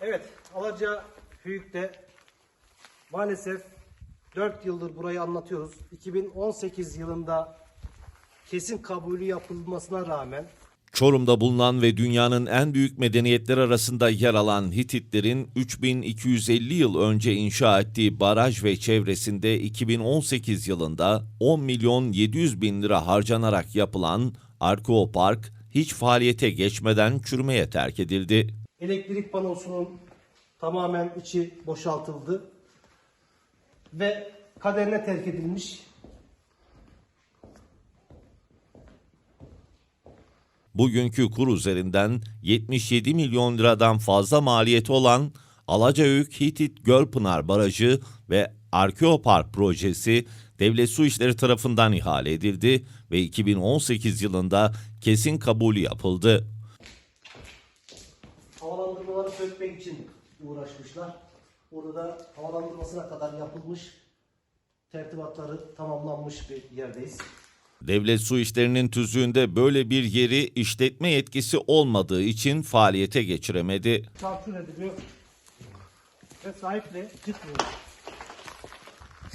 Evet, Alaca Höyük'te maalesef 4 yıldır burayı anlatıyoruz. 2018 yılında kesin kabulü yapılmasına rağmen Çorum'da bulunan ve dünyanın en büyük medeniyetler arasında yer alan Hititlerin 3250 yıl önce inşa ettiği baraj ve çevresinde 2018 yılında 10 milyon 700 bin lira harcanarak yapılan Arkeopark hiç faaliyete geçmeden çürümeye terk edildi. Elektrik panosunun tamamen içi boşaltıldı ve kaderine terk edilmiş Bugünkü kur üzerinden 77 milyon liradan fazla maliyeti olan Alacahöyük Hitit Gölpınar Barajı ve Arkeopark projesi Devlet Su İşleri tarafından ihale edildi ve 2018 yılında kesin kabulü yapıldı. Havalandırmaları sökmek için uğraşmışlar. Burada da havalandırmasına kadar yapılmış tertibatları tamamlanmış bir yerdeyiz. Devlet Su İşleri'nin tüzüğünde böyle bir yeri işletme yetkisi olmadığı için faaliyete geçiremedi. çarçur ediliyor ve sahiple çıkmıyor.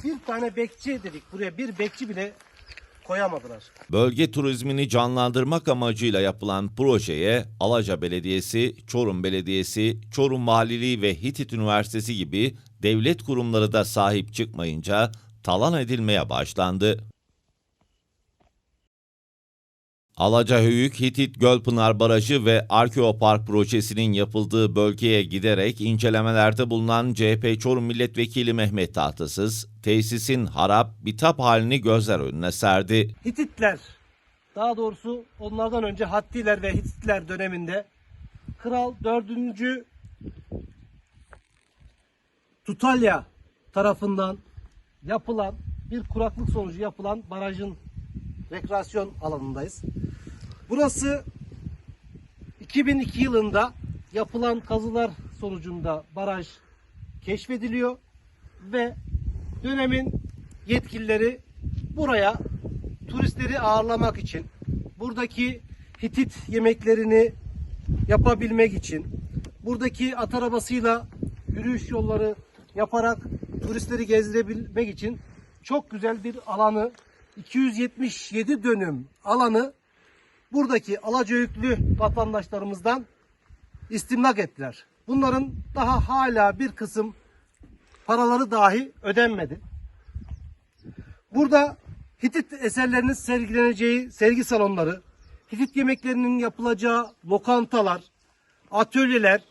Bir tane bekçi dedik buraya bir bekçi bile koyamadılar. Bölge turizmini canlandırmak amacıyla yapılan projeye Alaca Belediyesi, Çorum Belediyesi, Çorum Valiliği ve Hitit Üniversitesi gibi devlet kurumları da sahip çıkmayınca talan edilmeye başlandı. Alacahöyük Hitit Gölpınar Barajı ve Arkeopark projesinin yapıldığı bölgeye giderek incelemelerde bulunan CHP Çorum Milletvekili Mehmet Tahtasız, tesisin harap, bitap halini gözler önüne serdi. Hititler daha doğrusu onlardan önce Hattiler ve Hititler döneminde Kral 4. Tutalya tarafından yapılan bir kuraklık sonucu yapılan barajın rekreasyon alanındayız. Burası 2002 yılında yapılan kazılar sonucunda baraj keşfediliyor ve dönemin yetkilileri buraya turistleri ağırlamak için buradaki Hitit yemeklerini yapabilmek için buradaki at arabasıyla yürüyüş yolları yaparak turistleri gezdirebilmek için çok güzel bir alanı 277 dönüm alanı buradaki Alacahöyüklü vatandaşlarımızdan istimlak ettiler. Bunların daha hala bir kısım paraları dahi ödenmedi. Burada Hitit eserlerinin sergileneceği sergi salonları, Hitit yemeklerinin yapılacağı lokantalar, atölyeler,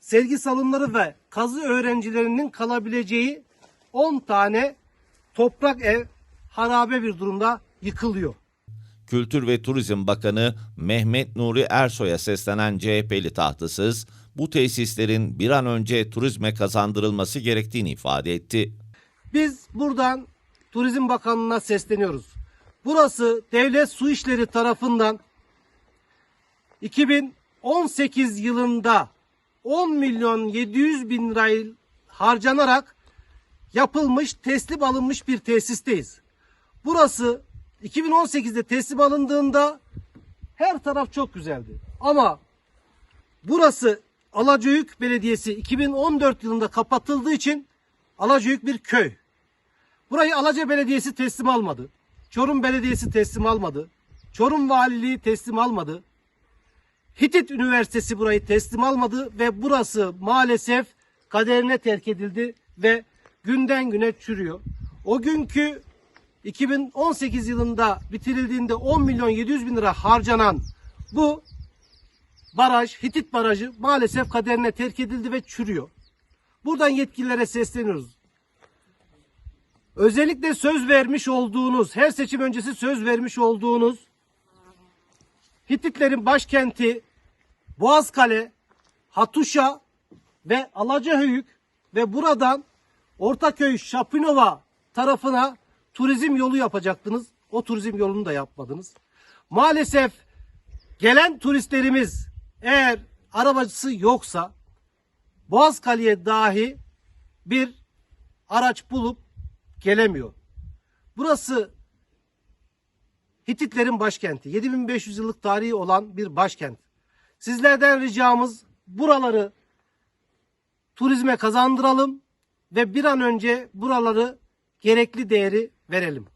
sergi salonları ve kazı öğrencilerinin kalabileceği 10 tane toprak ev harabe bir durumda yıkılıyor. Kültür ve Turizm Bakanı Mehmet Nuri Ersoy'a seslenen CHP'li tahtasız, bu tesislerin bir an önce turizme kazandırılması gerektiğini ifade etti. Biz buradan Turizm Bakanlığı'na sesleniyoruz. Burası Devlet Su İşleri tarafından 2018 yılında 10 milyon 700 bin lirayı harcanarak yapılmış, teslim alınmış bir tesisteyiz. Burası 2018'de teslim alındığında her taraf çok güzeldi. Ama burası Alacahöyük Belediyesi 2014 yılında kapatıldığı için Alacahöyük bir köy. Burayı Alaca Belediyesi teslim almadı. Çorum Belediyesi teslim almadı. Çorum Valiliği teslim almadı. Hitit Üniversitesi burayı teslim almadı ve burası maalesef kaderine terk edildi ve günden güne çürüyor. O günkü 2018 yılında bitirildiğinde 10 milyon 700 bin lira harcanan bu baraj, Hitit Barajı maalesef kaderine terk edildi ve çürüyor. Buradan yetkililere sesleniyoruz. Özellikle söz vermiş olduğunuz, her seçim öncesi söz vermiş olduğunuz Hititlerin başkenti Boğazkale, Hatuşa ve Alacahöyük ve buradan Ortaköy, Şapinova tarafına turizm yolu yapacaktınız. O turizm yolunu da yapmadınız. Maalesef gelen turistlerimiz eğer arabacısı yoksa Boğazkale'ye dahi bir araç bulup gelemiyor. Burası Hititlerin başkenti. 7500 yıllık tarihi olan bir başkent. Sizlerden ricamız buraları turizme kazandıralım ve bir an önce buraları gerekli değeri verelim.